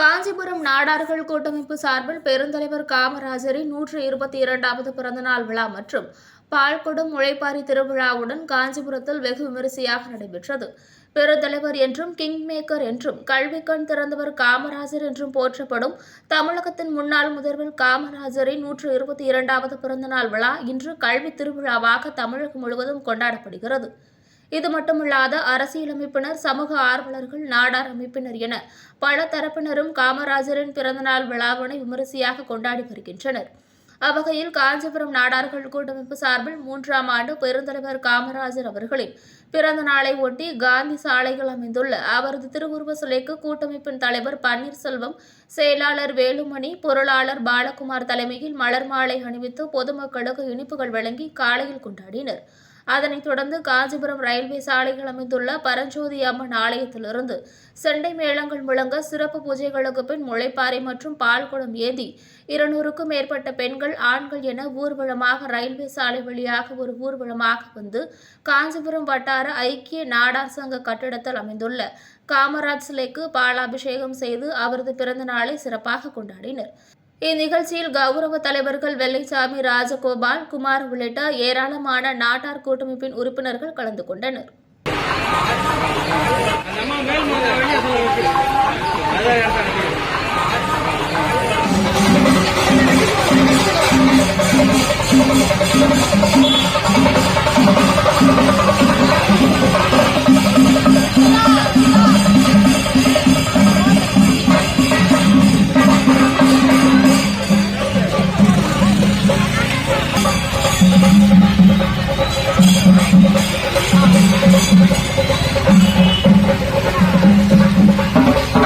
காஞ்சிபுரம் நாடார்கள் கூட்டமைப்பு சார்பில் பெருந்தலைவர் காமராஜரின் நூற்று இருபத்தி இரண்டாவது பிறந்தநாள் விழா மற்றும் பால்குடம் முளைப்பாரி திருவிழாவுடன் காஞ்சிபுரத்தில் வெகு விமரிசையாக நடைபெற்றது. பெருந்தலைவர் என்றும் கிங் மேக்கர் என்றும் கல்விக்கண் திறந்தவர் காமராஜர் என்றும் போற்றப்படும் தமிழகத்தின் முன்னாள் முதல்வர் காமராஜரின் நூற்று இருபத்தி இரண்டாவது பிறந்தநாள் விழா இன்று கல்வி திருவிழாவாக தமிழகம் முழுவதும் கொண்டாடப்படுகிறது. இது மட்டுமில்லாத அரசியலமைப்பினர் சமூக ஆர்வலர்கள் நாடார் அமைப்பினர் என பல தரப்பினரும் காமராஜரின் பிறந்தநாள் விழாவினை விமரிசையாக கொண்டாடி வருகின்றனர். அவ்வகையில் காஞ்சிபுரம் நாடார்கள் கூட்டமைப்பு சார்பில் மூன்றாம் ஆண்டு பெருந்தலைவர் காமராஜர் அவர்களின் பிறந்த நாளை ஒட்டி காந்தி சாலைகள் அமைந்துள்ள அவரது திருவுருவ சிலைக்கு கூட்டமைப்பின் தலைவர் பன்னீர்செல்வம் செயலாளர் வேலுமணி பொருளாளர் பாலகுமார் தலைமையில் மலர் மாலை அணிவித்து பொதுமக்களுக்கு இனிப்புகள் வழங்கி காலையில் கொண்டாடினர். அதனைத் தொடர்ந்து காஞ்சிபுரம் ரயில்வே சாலையில் அமைந்துள்ள பரஞ்சோதி அம்மன் ஆலயத்திலிருந்து செண்டை மேளங்கள் முழங்க சிறப்பு பூஜைகளுக்கு பின் முளைப்பாறை மற்றும் பால்குடம் ஏந்தி இருநூறுக்கும் மேற்பட்ட பெண்கள் ஆண்கள் என ஊர்வலமாக ரயில்வே சாலை வழியாக ஒரு ஊர்வலமாக வந்து காஞ்சிபுரம் வட்டார ஐக்கிய நாடார் சங்க கட்டிடத்தில் அமைந்துள்ள காமராஜ் சிலைக்கு பாலாபிஷேகம் செய்து அவரது பிறந்த நாளை சிறப்பாக கொண்டாடினர். இந்நிகழ்ச்சியில் கௌரவ தலைவர்கள் வெள்ளைசாமி ராஜகோபால் குமார் உள்ளிட்ட ஏராளமான நாட்டார் கூட்டமைப்பின் உறுப்பினர்கள் கலந்து கொண்டனர்.